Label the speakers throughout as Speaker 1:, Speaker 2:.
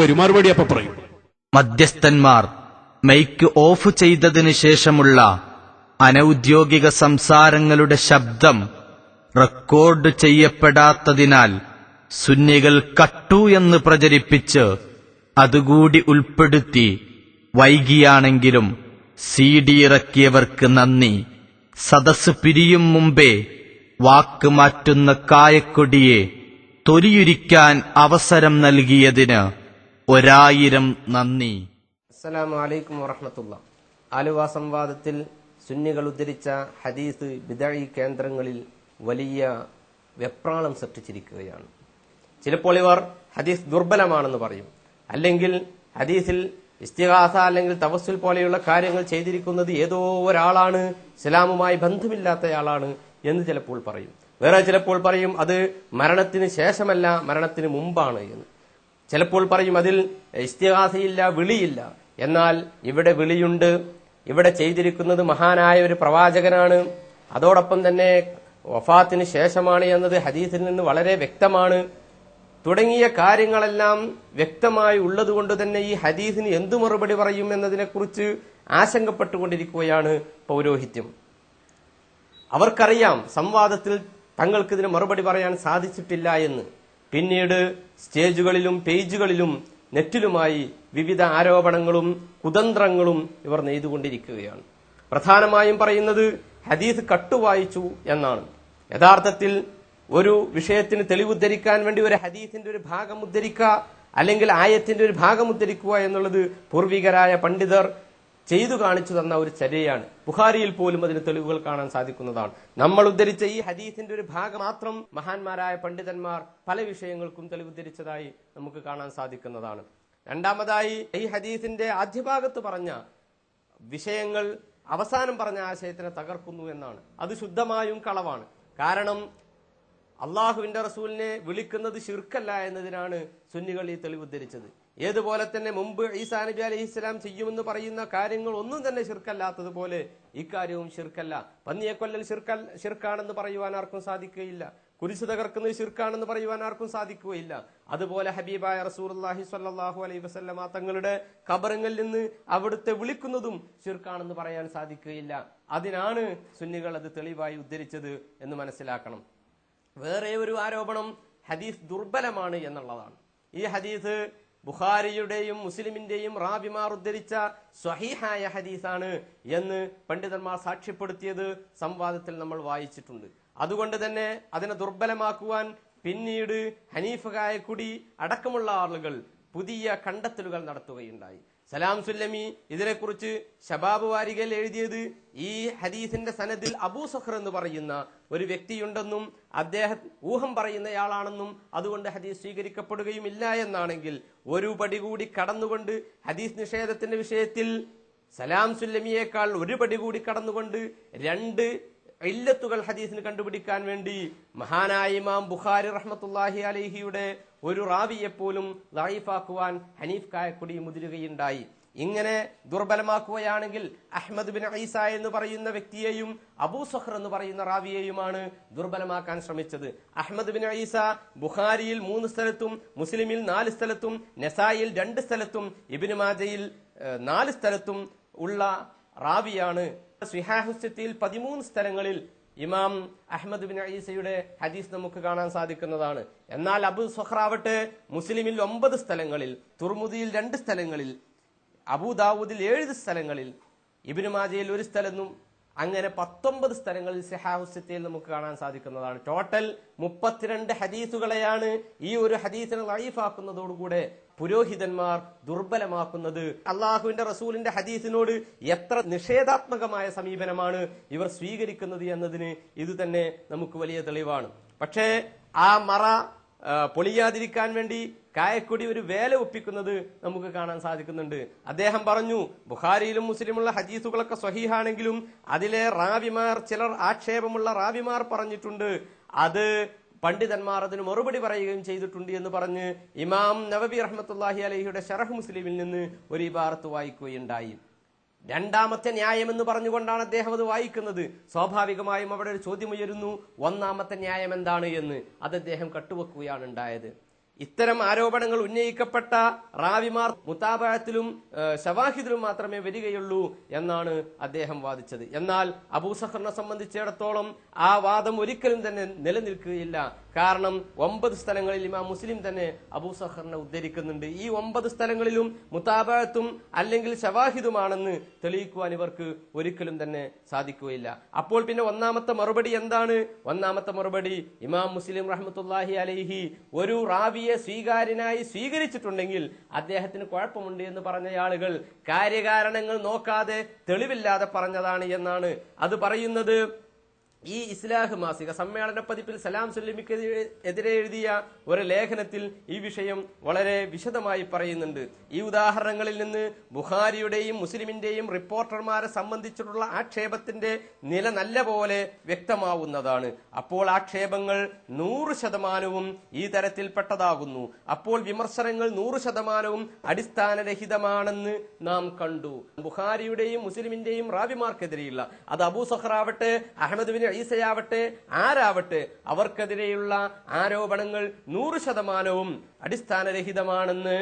Speaker 1: വരും. മറുപടി അപ്പൊ പറയും.
Speaker 2: മധ്യസ്ഥന്മാർ മൈക്ക് ഓഫ് ചെയ്തതിനു ശേഷമുള്ള അനൌദ്യോഗിക സംസാരങ്ങളുടെ ശബ്ദം റെക്കോർഡ് ചെയ്യപ്പെടാത്തതിനാൽ സുന്നികൾ കട്ടു എന്ന് പ്രചരിപ്പിച്ച് അതുകൂടി ഉൾപ്പെടുത്തി വൈകിയാണെങ്കിലും സി ഡി ഇറക്കിയവർക്ക് നന്ദി. സദസ് പിരിയും മുമ്പേ വാക്ക് മാറ്റുന്ന കായക്കൊടിയെ തൊലിയുരിക്കാൻ അവസരം നൽകിയതിന് ഒരായിരം നന്ദി.
Speaker 3: അസ്സലാമു അലൈക്കും വറഹമത്തുള്ള. ആലുവ സംവാദത്തിൽ സുന്നികൾ ഉദ്ധരിച്ച ഹദീസ് ബിദഴി കേന്ദ്രങ്ങളിൽ വലിയ വെപ്രാളം സൃഷ്ടിച്ചിരിക്കുകയാണ്. ചിലപ്പോൾ ഇവർ ഹദീസ് ദുർബലമാണെന്ന് പറയും. അല്ലെങ്കിൽ ഹദീസിൽ ഇസ്തിഹാസ അല്ലെങ്കിൽ തപസ്സിൽ പോലെയുള്ള കാര്യങ്ങൾ ചെയ്തിരിക്കുന്നത് ഏതോ ഒരാളാണ് ഇസ്ലാമുമായി ബന്ധമില്ലാത്തയാളാണ് എന്ന് ചിലപ്പോൾ പറയും. വേറെ ചിലപ്പോൾ പറയും അത് മരണത്തിന് ശേഷമല്ല മരണത്തിന് മുമ്പാണ് എന്ന്. ചിലപ്പോൾ പറയും അതിൽ ഇസ്തിഹാസയില്ല വിളിയില്ല. എന്നാൽ ഇവിടെ വിളിയുണ്ട്. ഇവിടെ ചെയ്തിരിക്കുന്നത് മഹാനായ ഒരു പ്രവാചകനാണ്. അതോടൊപ്പം തന്നെ വഫാത്തിന് ശേഷമാണ് എന്നത് ഹദീസിൽ നിന്ന് വളരെ വ്യക്തമാണ്. തുടങ്ങിയ കാര്യങ്ങളെല്ലാം വ്യക്തമായി ഉള്ളതുകൊണ്ട് തന്നെ ഈ ഹദീസിന് എന്തു മറുപടി പറയും എന്നതിനെക്കുറിച്ച് ആശങ്കപ്പെട്ടുകൊണ്ടിരിക്കുകയാണ് പൗരോഹിത്യം. അവർക്കറിയാം സംവാദത്തിൽ തങ്ങൾക്കിതിന് മറുപടി പറയാൻ സാധിച്ചിട്ടില്ല എന്ന്. പിന്നീട് സ്റ്റേജുകളിലും പേജുകളിലും നെറ്റിലുമായി വിവിധ ആരോപണങ്ങളും കുതന്ത്രങ്ങളും ഇവർ നെയ്തുകൊണ്ടിരിക്കുകയാണ്. പ്രധാനമായും പറയുന്നത് ഹദീസ് കട്ടുവായിച്ചു എന്നാണ്. യഥാർത്ഥത്തിൽ ഒരു വിഷയത്തിന് തെളിവുദ്ധരിക്കാൻ വേണ്ടി ഒരു ഹദീസിന്റെ ഒരു ഭാഗം ഉദ്ധരിക്കുക അല്ലെങ്കിൽ ആയത്തിന്റെ ഒരു ഭാഗം ഉദ്ധരിക്കുക എന്നുള്ളത് പൂർവികരായ പണ്ഡിതർ ചെയ്തു കാണിച്ചു തന്ന ഒരു ചര്യയാണ്. ബുഹാരിയിൽ പോലും അതിന് തെളിവുകൾ കാണാൻ സാധിക്കുന്നതാണ്. നമ്മൾ ഉദ്ധരിച്ച ഈ ഹദീസിന്റെ ഒരു ഭാഗം മാത്രം മഹാന്മാരായ പണ്ഡിതന്മാർ പല വിഷയങ്ങൾക്കും തെളിവുദ്ധരിച്ചതായി നമുക്ക് കാണാൻ സാധിക്കുന്നതാണ്. രണ്ടാമതായി ഈ ഹദീസിന്റെ ആദ്യഭാഗത്ത് പറഞ്ഞ വിഷയങ്ങൾ അവസാനം പറഞ്ഞ ആശയത്തിനെ തകർക്കുന്നു എന്നാണ്. അത് ശുദ്ധമായും കളവാണ്. കാരണം അള്ളാഹുവിന്റെ റസൂലിനെ വിളിക്കുന്നത് ശിർക്കല്ല എന്നതിനാണ് സുന്നികൾ ഈ തെളിവ് ഉദ്ധരിച്ചത് ഏതുപോലെ തന്നെ മുമ്പ് ഈസാ നബി അലൈഹി ഇസ്ലാം ചെയ്യുമെന്ന് പറയുന്ന കാര്യങ്ങൾ ഒന്നും തന്നെ ശിർക്കല്ലാത്തതുപോലെ ഇക്കാര്യവും ശിർക്കല്ല. പന്നിയെ കൊല്ലൽ ശിർക്കൽ ശിർക്കാണെന്ന് പറയുവാൻ ആർക്കും സാധിക്കുകയില്ല. കുരിശു തകർക്കുന്നത് ശിർക്കാണെന്ന് പറയുവാൻ ആർക്കും സാധിക്കുകയില്ല. അതുപോലെ ഹബീബായ റസൂർഹി സ്വല്ലല്ലാഹു അലൈഹി വസല്ലമ തങ്ങളുടെ കബറങ്ങളിൽ നിന്ന് അവിടുത്തെ വിളിക്കുന്നതും ശിർക്കാണെന്ന് പറയാൻ സാധിക്കുകയില്ല. അതിനാണ് സുന്നികൾ അത് തെളിവായി ഉദ്ധരിച്ചത് എന്ന് മനസ്സിലാക്കണം. വേറെ ഒരു ആരോപണം ഹദീസ് ദുർബലമാണ് എന്നുള്ളതാണ്. ഈ ഹദീസ് ബുഖാരിയുടെയും മുസ്ലിമിന്റെയും റാബിമാർ ഉദ്ധരിച്ച സ്വഹീഹായ ഹദീസാണ് എന്ന് പണ്ഡിതന്മാർ സാക്ഷ്യപ്പെടുത്തിയത് സംവാദത്തിൽ നമ്മൾ വായിച്ചിട്ടുണ്ട്. അതുകൊണ്ട് തന്നെ അതിനെ ദുർബലമാക്കുവാൻ പിന്നീട് ഹനീഫ് കായക്കുടി അടക്കമുള്ള ആളുകൾ പുതിയ കണ്ടെത്തലുകൾ നടത്തുകയുണ്ടായി. സലാം സുല്ലമി ഇതിനെക്കുറിച്ച് ഷബാബ് വാരികയിൽ എഴുതിയത് ഈ ഹദീസിന്റെ സനദിൽ അബൂ സഖർ എന്ന് പറയുന്ന ഒരു വ്യക്തിയുണ്ടെന്നും അദ്ദേഹം ഊഹം പറയുന്നയാളാണെന്നും അതുകൊണ്ട് ഹദീസ് സ്വീകരിക്കപ്പെടുകയും ഇല്ല എന്നാണെങ്കിൽ ഒരു പടി കൂടി കടന്നുകൊണ്ട് ഹദീസ് നിഷേധത്തിന്റെ വിഷയത്തിൽ സലാം സുല്ലമിയേക്കാൾ ഒരു പടി കൂടി കടന്നുകൊണ്ട് രണ്ട് ഇല്ലത്തുകൾ ഹദീസിന് കണ്ടുപിടിക്കാൻ വേണ്ടി മഹാനായ ഇമാം ബുഖാരി റഹ്മത്തുല്ലാഹി അലഹിയുടെ ഒരു റാവിയെ പോലും ലൈഫാക്കുവാൻ ഹനീഫ് കായക്കുടി മുതിരുകയുണ്ടായി. ഇങ്ങനെ ദുർബലമാക്കുകയാണെങ്കിൽ അഹമ്മദ് ബിൻ ഐസ എന്ന് പറയുന്ന വ്യക്തിയെയും അബൂ സഹർ എന്ന് പറയുന്ന റാവിയെയുമാണ് ദുർബലമാക്കാൻ ശ്രമിച്ചത്. അഹമ്മദ് ബിൻ ഐസ ബുഖാരിയിൽ മൂന്ന് സ്ഥലത്തും മുസ്ലിമിൽ നാല് സ്ഥലത്തും നെസായിൽ രണ്ട് സ്ഥലത്തും ഇബിന് മാജയിൽ നാല് സ്ഥലത്തും ഉള്ള റാവിയാണ് സ്വിഹാഹുസ്യത്തിൽ പതിമൂന്ന് സ്ഥലങ്ങളിൽ ഇമാം അഹമ്മദ് ബിൻ ഈസയുടെ ഹദീസ് നമുക്ക് കാണാൻ സാധിക്കുന്നതാണ്. എന്നാൽ അബു സൊഹ്റാവട്ടെ മുസ്ലിമിൽ ഒമ്പത് സ്ഥലങ്ങളിൽ തുർമുദിയിൽ രണ്ട് സ്ഥലങ്ങളിൽ അബുദാവൂദിൽ ഏഴ് സ്ഥലങ്ങളിൽ ഇബിനുമാജയിൽ ഒരു സ്ഥലത്തും അങ്ങനെ പത്തൊമ്പത് സ്ഥലങ്ങളിൽ സിഹാഹുസ്യത്തിൽ നമുക്ക് കാണാൻ സാധിക്കുന്നതാണ്. ടോട്ടൽ മുപ്പത്തിരണ്ട് ഹദീസുകളെയാണ് ഈ ഒരു ഹദീസിനെ ലൈഫാക്കുന്നതോടുകൂടെ പുരോഹിതന്മാർ ദുർബലമാക്കുന്നത് അള്ളാഹുവിന്റെ റസൂലിന്റെ ഹദീസിനോട് എത്ര നിഷേധാത്മകമായ സമീപനമാണ് ഇവർ സ്വീകരിക്കുന്നത് എന്നതിന് ഇത് തന്നെ നമുക്ക് വലിയ തെളിവാണ്. പക്ഷേ ആ മറ പൊളിയാതിരിക്കാൻ വേണ്ടി കായക്കൊടി ഒരു വേല ഒപ്പിക്കുന്നത് നമുക്ക് കാണാൻ സാധിക്കുന്നുണ്ട്. അദ്ദേഹം പറഞ്ഞു ബുഖാരിയിലും മുസ്ലിമുള്ള ഹദീസുകളൊക്കെ സ്വഹീഹാണെങ്കിലും അതിലെ റാവിമാർ ചിലർ ആക്ഷേപമുള്ള റാവിമാർ പറഞ്ഞിട്ടുണ്ട് അത് പണ്ഡിതന്മാർ അതിന് മറുപടി പറയുകയും ചെയ്തിട്ടുണ്ട് എന്ന് പറഞ്ഞ് ഇമാം നവബി റഹ്മത്തുല്ലാഹി അലഹിയുടെ ഷറഹ് മുസ്ലിമിൽ നിന്ന് ഒരു ഇബാറത്ത് വായിക്കുകയുണ്ടായി. രണ്ടാമത്തെ ന്യായം എന്ന് പറഞ്ഞുകൊണ്ടാണ് അദ്ദേഹം അത് വായിക്കുന്നത്. സ്വാഭാവികമായും അവിടെ ഒരു ചോദ്യം ഉയരുന്നു. ഒന്നാമത്തെ ന്യായം എന്താണ് എന്ന് അത് അദ്ദേഹം കട്ടുവെക്കുകയാണ് ഉണ്ടായത്. ഇത്തരം ആരോപണങ്ങൾ ഉന്നയിക്കപ്പെട്ട റാവിമാർ മുത്താബായത്തിലും ഷവാഹിദിലും മാത്രമേ വരികയുള്ളൂ എന്നാണ് അദ്ദേഹം വാദിച്ചത്. എന്നാൽ അബൂസഹറിനെ സംബന്ധിച്ചിടത്തോളം ആ വാദം ഒരിക്കലും തന്നെ നിലനിൽക്കുകയില്ല. കാരണം ഒമ്പത് സ്ഥലങ്ങളിൽ ഇമാം മുസ്ലിം തന്നെ അബൂ സഹറിനെ ഉദ്ധരിക്കുന്നുണ്ട്. ഈ ഒമ്പത് സ്ഥലങ്ങളിലും മുത്താബത്തും അല്ലെങ്കിൽ ഷവാഹിദുമാണെന്ന് തെളിയിക്കുവാൻ ഇവർക്ക് ഒരിക്കലും തന്നെ സാധിക്കുകയില്ല. അപ്പോൾ പിന്നെ ഒന്നാമത്തെ മറുപടി എന്താണ്? ഒന്നാമത്തെ മറുപടി ഇമാം മുസ്ലിം റഹ്മത്തുല്ലാഹി അലൈഹി ഒരു റാവിയെ സ്വീകാര്യനായി സ്വീകരിച്ചിട്ടുണ്ടെങ്കിൽ അദ്ദേഹത്തിന് കുഴപ്പമുണ്ട് എന്ന് പറഞ്ഞ ആളുകൾ കാര്യകാരണങ്ങൾ നോക്കാതെ തെളിവില്ലാതെ പറഞ്ഞതാണ് എന്നാണ്. അത് പറയുന്നത് ഈ ഇസ്ലാഹ് മാസിക സമ്മേളന പതിപ്പിൽ സലാം സുല്ലിമിക്ക് എതിരെ എഴുതിയ ഒരു ലേഖനത്തിൽ ഈ വിഷയം വളരെ വിശദമായി പറയുന്നുണ്ട്. ഈ ഉദാഹരണങ്ങളിൽ നിന്ന് ബുഹാരിയുടെയും മുസ്ലിമിന്റെയും റിപ്പോർട്ടർമാരെ സംബന്ധിച്ചിട്ടുള്ള ആക്ഷേപത്തിന്റെ നില നല്ല പോലെ വ്യക്തമാവുന്നതാണ്. അപ്പോൾ ആക്ഷേപങ്ങൾ നൂറ് ശതമാനവും ഈ തരത്തിൽപ്പെട്ടതാകുന്നു. അപ്പോൾ വിമർശനങ്ങൾ നൂറ് ശതമാനവും അടിസ്ഥാനരഹിതമാണെന്ന് നാം കണ്ടു. ബുഹാരിയുടെയും മുസ്ലിമിന്റെയും റാബിമാർക്കെതിരെയുള്ള അത് അബൂ സഹറാവട്ടെ അഹമ്മദ് ബിൻ ഈസയാവട്ടെ ആരാവട്ടെ അവർക്കെതിരെയുള്ള ആരോപണങ്ങൾ നൂറ് ശതമാനവും അടിസ്ഥാനരഹിതമാണെന്ന്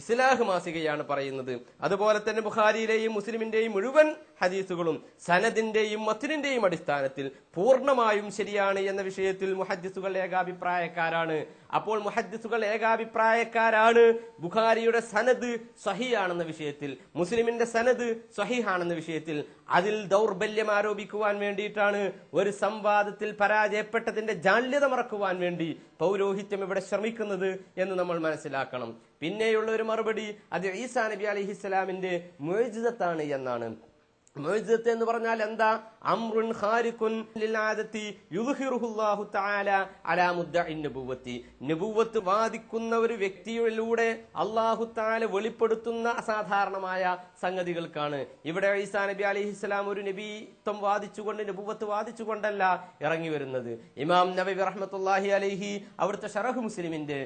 Speaker 3: ഇസ്ലാഹ് മാസികയാണ് പറയുന്നത്. അതുപോലെ തന്നെ ബുഖാരിയിലെയും മുസ്ലിമിന്റെയും മുഴുവൻ ഹദീസുകളും സനദിന്റെയും മത്തിനിന്റെയും അടിസ്ഥാനത്തിൽ പൂർണമായും ശരിയാണ് എന്ന വിഷയത്തിൽ മുഹദ്ദിസുകൾ ഏകാഭിപ്രായക്കാരാണ്. അപ്പോൾ മുഹദ്ദിസുകൾ ഏകാഭിപ്രായക്കാരാണ് ബുഖാരിയുടെ സനദ് സഹിയാണെന്ന വിഷയത്തിൽ മുസ്ലിമിന്റെ സനദ് സഹിഹാണെന്ന വിഷയത്തിൽ അതിൽ ദൗർബല്യം ആരോപിക്കുവാൻ വേണ്ടിയിട്ടാണ് ഒരു സംവാദത്തിൽ പരാജയപ്പെട്ടതിന്റെ ജാള്യത മറക്കുവാൻ വേണ്ടി പൗരോഹിത്യം ഇവിടെ ശ്രമിക്കുന്നത് എന്ന് നമ്മൾ മനസ്സിലാക്കണം. പിന്നെയുള്ള ഒരു മറുപടി അത് ഈസാ നബി അലിഹിസ്സലാമിന്റെ മോചിതത്താണ് എന്നാണ്. മോചിതത്ത് എന്ന് പറഞ്ഞാൽ എന്താ? അമ്രുൻ ഹാരിഖുൻ ലില്ലാദത്തി യുദ്ഹിറുഹുല്ലാഹു തആല അലാ മുദ്ദഇൻ നബുവത്തി നബുവത്ത് വാദിക്കുന്ന ഒരു വ്യക്തിയിലൂടെ അല്ലാഹു തആല വെളിപ്പെടുത്തുന്ന അസാധാരണമായ സംഗതികൾക്കാണ്. ഇവിടെ ഈസാ നബി അലൈഹിസ്സലാം ഒരു നബിത്വം വാദിച്ചുകൊണ്ട് നബുവത്ത് വാദിച്ചുകൊണ്ടല്ല ഇറങ്ങി വരുന്നത്. ഇമാം നബി റഹ്മത്തുള്ളാഹി അലൈഹി അവിടുത്തെ ഷറഹ് മുസ്ലിമിന്റെ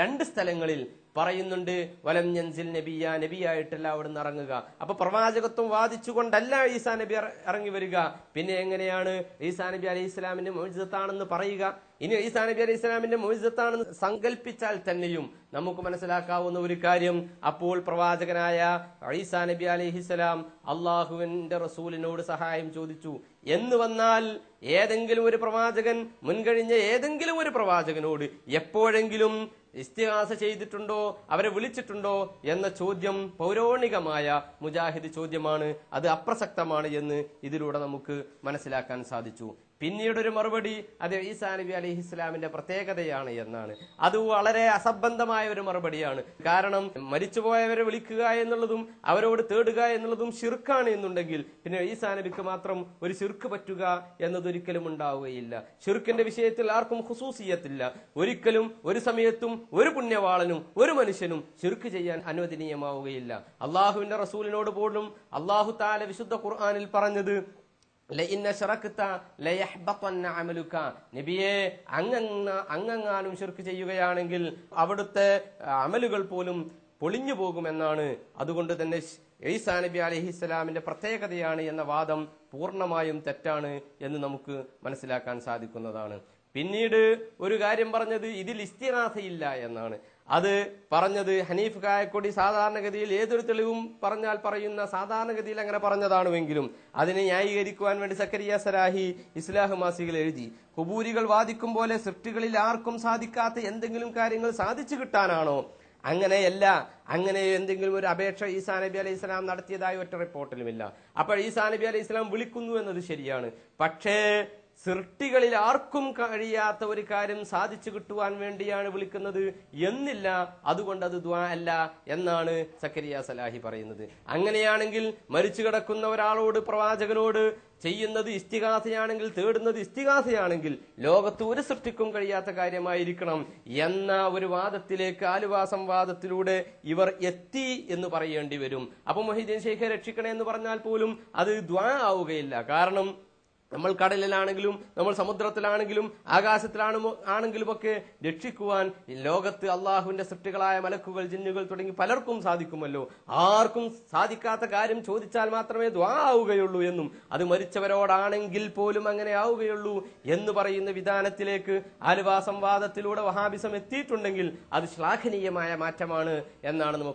Speaker 3: രണ്ട് സ്ഥലങ്ങളിൽ പറയുന്നുണ്ട് വലം ഞൻസിൽ നബിയ നബിയായിട്ടല്ല അവിടുന്ന് ഇറങ്ങുക. അപ്പൊ പ്രവാചകത്വം വാദിച്ചുകൊണ്ടല്ല ഈസാ നബി ഇറ- ഇറങ്ങി വരിക. പിന്നെ എങ്ങനെയാണ് ഈസാ നബി അലൈഹി ഇസ്ലാമിന്റെ മോചിതത്താണെന്ന് പറയുക? ഇനി ഈസാ നബി അലൈഹി ഇസ്ലാമിന്റെ മോചിതത്താണെന്ന് സങ്കല്പിച്ചാൽ തന്നെയും നമുക്ക് മനസ്സിലാക്കാവുന്ന ഒരു കാര്യം അപ്പോൾ പ്രവാചകനായ ഈസാ നബി അലൈഹിസ്സലാം അള്ളാഹുവിന്റെ റസൂലിനോട് സഹായം ചോദിച്ചു. എന്ന് വന്നാൽ ഏതെങ്കിലും ഒരു പ്രവാചകൻ മുൻകഴിഞ്ഞ ഏതെങ്കിലും ഒരു പ്രവാചകനോട് എപ്പോഴെങ്കിലും ഇസ്തിഹാസ ചെയ്തിട്ടുണ്ടോ അവരെ വിളിച്ചിട്ടുണ്ടോ എന്ന ചോദ്യം പൗരോണികമായ മുജാഹിദ് ചോദ്യമാണ്. അത് അപ്രസക്തമാണ് എന്ന് ഇതിലൂടെ നമുക്ക് മനസ്സിലാക്കാൻ സാധിച്ചു. പിന്നീട് ഒരു മറുപടി അത് ഈസാ നബി അലി ഇസ്ലാമിന്റെ പ്രത്യേകതയാണ് എന്നാണ്. അത് വളരെ അസംബന്ധമായ ഒരു മറുപടിയാണ്. കാരണം മരിച്ചുപോയവരെ വിളിക്കുക എന്നുള്ളതും അവരോട് തേടുക എന്നുള്ളതും ഷിർക്കാണ് എന്നുണ്ടെങ്കിൽ പിന്നെ ഈസാ നബിക്ക് മാത്രം ഒരു ഷിർക്ക് പറ്റുക എന്നതൊരിക്കലും ഉണ്ടാവുകയില്ല. ഷിർക്കിന്റെ വിഷയത്തിൽ ആർക്കും ഹുസൂസിയത്തില്ല ഒരിക്കലും ഒരു സമയത്തും ഒരു പുണ്യവാളനും ഒരു മനുഷ്യനും ഷിർക്ക് ചെയ്യാൻ അനുവദനീയമാവുകയില്ല. അള്ളാഹുവിന്റെ റസൂലിനോട് പോലും അള്ളാഹു താല വിശുദ്ധ ഖുർആാനിൽ പറഞ്ഞത് നബിയെ അങ്ങങ്ങ അങ്ങങ്ങാനും ശിർക്ക് ചെയ്യുകയാണെങ്കിൽ അവിടുത്തെ അമലുകൾ പോലും പൊളിഞ്ഞു പോകുമെന്നാണ്. അതുകൊണ്ട് തന്നെ ഈസാ നബി അലഹിസ്സലാമിന്റെ പ്രത്യേകതയാണ് എന്ന വാദം പൂർണമായും തെറ്റാണ് എന്ന് നമുക്ക് മനസ്സിലാക്കാൻ സാധിക്കുന്നതാണ്. പിന്നീട് ഒരു കാര്യം പറഞ്ഞത് ഇതിൽ ഇസ്തിനാഥയില്ല എന്നാണ്. അത് പറഞ്ഞത് ഹനീഫ് കായക്കൊടി സാധാരണഗതിയിൽ ഏതൊരു തെളിവും പറഞ്ഞാൽ പറയുന്ന സാധാരണഗതിയിൽ അങ്ങനെ പറഞ്ഞതാണുവെങ്കിലും അതിനെ ന്യായീകരിക്കുവാൻ വേണ്ടി സക്കരിയ സരാഹി ഇസ്ലാഹ് മാസികൾ എഴുതി. കുബൂരികൾ വാദിക്കും പോലെ സൃഷ്ടികളിൽ ആർക്കും സാധിക്കാത്ത എന്തെങ്കിലും കാര്യങ്ങൾ സാധിച്ചു കിട്ടാനാണോ? അങ്ങനെയല്ല. അങ്ങനെ എന്തെങ്കിലും ഒരു അപേക്ഷ ഈസാ നബി അലൈഹി ഇസ്ലാം നടത്തിയതായ ഒറ്റ റിപ്പോർട്ടിലുമില്ല. അപ്പോൾ ഈസാ നബി അലൈഹി ഇസ്ലാം വിളിക്കുന്നു എന്നത് ശരിയാണ്. പക്ഷേ സൃഷ്ടികളിൽ ആർക്കും കഴിയാത്ത ഒരു കാര്യം സാധിച്ചു കിട്ടുവാൻ വേണ്ടിയാണ് വിളിക്കുന്നത് എന്നില്ല. അതുകൊണ്ട് അത് ദ്വാ അല്ല എന്നാണ് സക്കരിയ സലാഹി പറയുന്നത്. അങ്ങനെയാണെങ്കിൽ മരിച്ചു കിടക്കുന്ന ഒരാളോട് പ്രവാചകനോട് ചെയ്യുന്നത് ഇസ്തികാസയാണെങ്കിൽ തേടുന്നത് ഇസ്തികാസയാണെങ്കിൽ ലോകത്ത് ഒരു സൃഷ്ടിക്കും കഴിയാത്ത കാര്യമായിരിക്കണം എന്ന ഒരു വാദത്തിലേക്ക് ആലുവാ സംവാദത്തിലൂടെ ഇവർ എത്തി എന്ന് പറയേണ്ടി വരും. അപ്പൊ മൊഹീദ്ദീൻ ഷെയ്ഖെ രക്ഷിക്കണേ എന്ന് പറഞ്ഞാൽ പോലും അത് ദ്വാ ആവുകയില്ല. കാരണം നമ്മൾ കടലിലാണെങ്കിലും നമ്മൾ സമുദ്രത്തിലാണെങ്കിലും ആകാശത്തിലാണ് ആണെങ്കിലും ഒക്കെ രക്ഷിക്കുവാൻ ലോകത്ത് അള്ളാഹുവിന്റെ സൃഷ്ടികളായ മലക്കുകൾ ജിന്നുകൾ തുടങ്ങി പലർക്കും സാധിക്കുമല്ലോ. ആർക്കും സാധിക്കാത്ത കാര്യം ചോദിച്ചാൽ മാത്രമേ ദ്വാവുകയുള്ളൂ എന്നും അത് മരിച്ചവരോടാണെങ്കിൽ പോലും അങ്ങനെ ആവുകയുള്ളൂ എന്ന് പറയുന്ന വിധാനത്തിലേക്ക് ആലുവാ സംവാദത്തിലൂടെ വഹാബിസം എത്തിയിട്ടുണ്ടെങ്കിൽ അത് ശ്ലാഘനീയമായ മാറ്റമാണ് എന്നാണ് നമുക്ക്